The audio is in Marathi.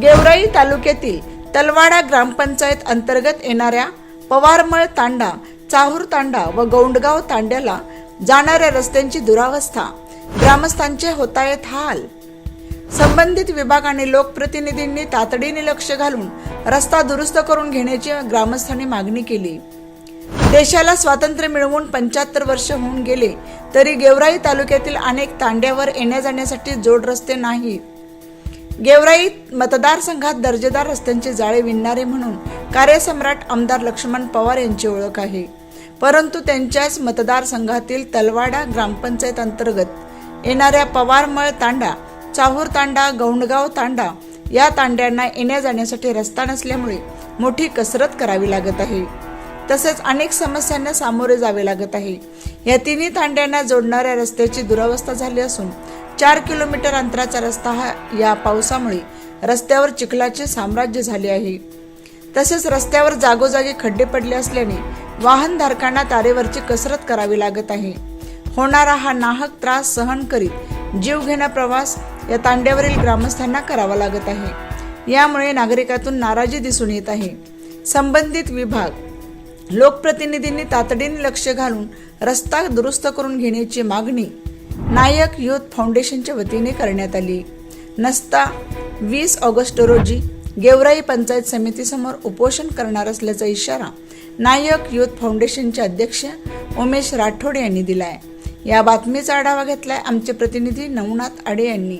गेवराई तालुक्यातील तलवाडा ग्रामपंचायत अंतर्गत येणाऱ्या पवारमळ तांडा चाहूर तांडा व गौंडगाव तांड्याला जाणाऱ्या रस्त्यांची दुरावस्था ग्रामस्थांचे होतायत हाल. संबंधित विभाग आणि लोकप्रतिनिधींनी तातडीने लक्ष घालून रस्ता दुरुस्त करून घेण्याची ग्रामस्थांनी मागणी केली. देशाला स्वातंत्र्य मिळवून पंच्याहत्तर वर्ष होऊन गेले तरी गेवराई तालुक्यातील अनेक तांड्यावर येण्या जाण्यासाठी जोड रस्ते नाहीत गेवराई मतदारसंघात दर्जेदार रस्त्यांचे जाळे विणणारे म्हणून कार्यसम्राट आमदार लक्ष्मण पवार यांची ओळख आहे. परंतु त्यांच्याच मतदारसंघातील तलवाडा ग्रामपंचायत अंतर्गत येणाऱ्या पवारमळ तांडा चाहूर तांडा गौंडगाव तांडा या तांड्यांना येण्या जाण्यासाठी रस्ता नसल्यामुळे मोठी कसरत करावी लागत आहे. तसेच अनेक समस्यांना सामोरे जावे लागत आहे. या तिन्ही तांड्यांना जोडणाऱ्या रस्त्याची दुरावस्था झाली असून चार किलोमीटर अंतराचा रस्ता हा या पावसामुळे रस्त्यावर चिखलाचे साम्राज्य झाले आहे. तसेच रस्त्यावर जागोजागी खड्डे पडले असल्याने वाहनधारकांना तारेवरची कसरत करावी लागत आहे. होणारा हा नाहक त्रास सहन करीत जीवघेणा प्रवास या तांड्यावरील ग्रामस्थांना करावा लागत आहे. यामुळे नागरिकातून नाराजी दिसून येत आहे. संबंधित विभाग लोकप्रतिनिधींनी तातडीने लक्ष घालून रस्ता दुरुस्त करून घेण्याची मागणी नायक युथ फाउंडेशनच्या वतीने करण्यात आली. नसता वीस ऑगस्ट रोजी गेवराई पंचायत समितीसमोर उपोषण करणार असल्याचा इशारा नायक युथ फाउंडेशनचे अध्यक्ष उमेश राठोड यांनी दिलाय. या बातमीचा आढावा घेतलाय आमचे प्रतिनिधी नवनाथ आडे यांनी.